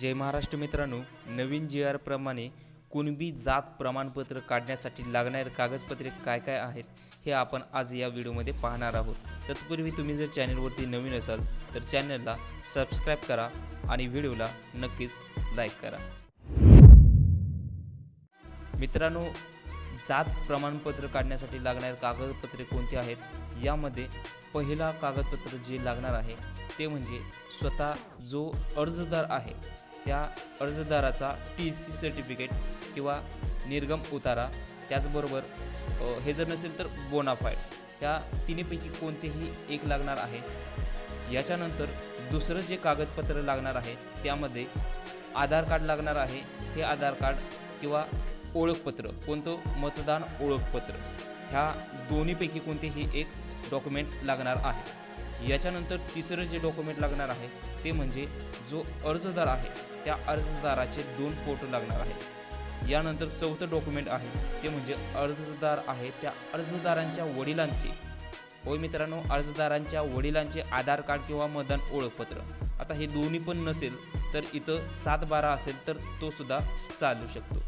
जय महाराष्ट्र मित्रांनो नवीन जी आर प्रमाणे कुणबी जात प्रमाणपत्र काढण्यासाठी लागणारे कागदपत्रे काय काय आहेत हे आपण आज या व्हिडिओमध्ये पाहणार आहोत. तत्पूर्वी तुम्ही जर चॅनलवरती नवीन असाल तर चॅनलला सबस्क्राईब करा आणि व्हिडिओला नक्कीच लाईक करा. मित्रांनो जात प्रमाणपत्र काढण्यासाठी लागणारे कागदपत्रे कोणती आहेत यामध्ये पहिला कागदपत्र जे लागणार आहे ते म्हणजे स्वतः जो अर्जदार आहे त्या अर्जदाराचा टी सी सर्टिफिकेट किंवा निर्गम उतारा त्याचबरोबर हे जर नसेल तर बोनाफाईड ह्या तिन्हीपैकी कोणतेही एक लागणार आहे. याच्यानंतर दुसरं जे कागदपत्र लागणार आहे त्यामध्ये आधार कार्ड लागणार आहे. हे आधार कार्ड किंवा ओळखपत्र कोणतं? मतदान ओळखपत्र. ह्या दोन्हीपैकी कोणतेही एक डॉक्युमेंट लागणार आहे. याच्यानंतर तिसरं जे डॉक्युमेंट लागणार आहे ते म्हणजे जो अर्जदार आहे त्या अर्जदाराचे दोन फोटो लागणार आहेत. यानंतर चौथं डॉक्युमेंट आहे ते म्हणजे अर्जदार आहे त्या अर्जदारांच्या वडिलांचे. होय मित्रांनो अर्जदारांच्या वडिलांचे आधार कार्ड किंवा मतदान ओळखपत्र. आता हे दोन्ही पण नसेल तर इथं सात बारा असेल तर तो सुद्धा चालू शकतो.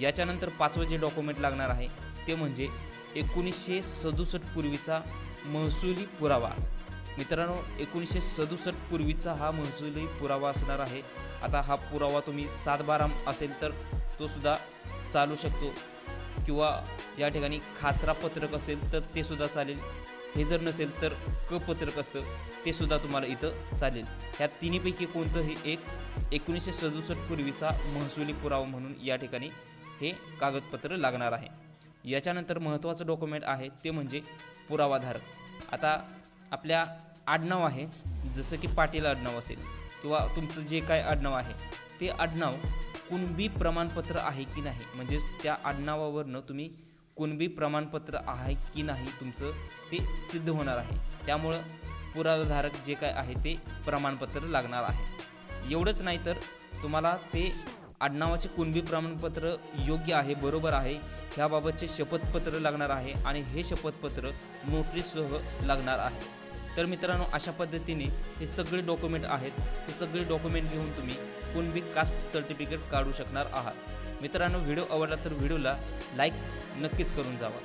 याच्यानंतर पाचवं जे डॉक्युमेंट लागणार आहे ते म्हणजे एकोणीसशे सदुसष्ट पूर्वीचा महसुली पुरावा. मित्रांनो एकोणीसशे सदुसष्ट पूर्वीचा हा महसुली पुरावा असणार आहे. आता हा पुरावा तुम्ही सातबारा असेल तर तो सुद्धा चालू शकतो. किंवा या ठिकाणी खासरा पत्रक असेल तर ते सुद्धा चालेल. हे जर नसेल तर क पत्रक असतं ते सुद्धा तुम्हाला इथं चालेल. ह्या तिन्हीपैकी कोणतंही एक एकोणीसशे सदुसष्ट पूर्वीचा महसुली पुरावा म्हणून या ठिकाणी हे कागदपत्र लागणार आहे. याच्यानंतर महत्त्वाचं डॉक्युमेंट आहे ते म्हणजे पुरावाधारक. आता आपल्या आडनाव आहे जसं की पाटील आडनाव असेल किंवा तुमचं जे काय आडनाव आहे ते आडनाव कुणबी प्रमाणपत्र आहे की नाही? म्हणजेच त्या आडनावावरनं तुम्ही कुणबी प्रमाणपत्र आहे की नाही तुमचं ते सिद्ध होणार आहे. त्यामुळं पुराधारक जे काय आहे ते प्रमाणपत्र लागणार आहे. एवढंच नाही तर तुम्हाला ते आडनावाचे कुणबी प्रमाणपत्र योग्य आहे बरोबर आहे ह्याबाबतचे शपथपत्र लागणार आहे आणि हे शपथपत्र नोटरीसह लागणार आहे. तर मित्रांनो अशा पद्धतीने हे सगळे डॉक्युमेंट आहेत. हे सगळे डॉक्युमेंट घेऊन तुम्ही कुणबी कास्ट सर्टिफिकेट काढू शकणार आहात. मित्रांनो व्हिडिओ आवडला तर व्हिडिओला लाईक नक्कीच करून जावा.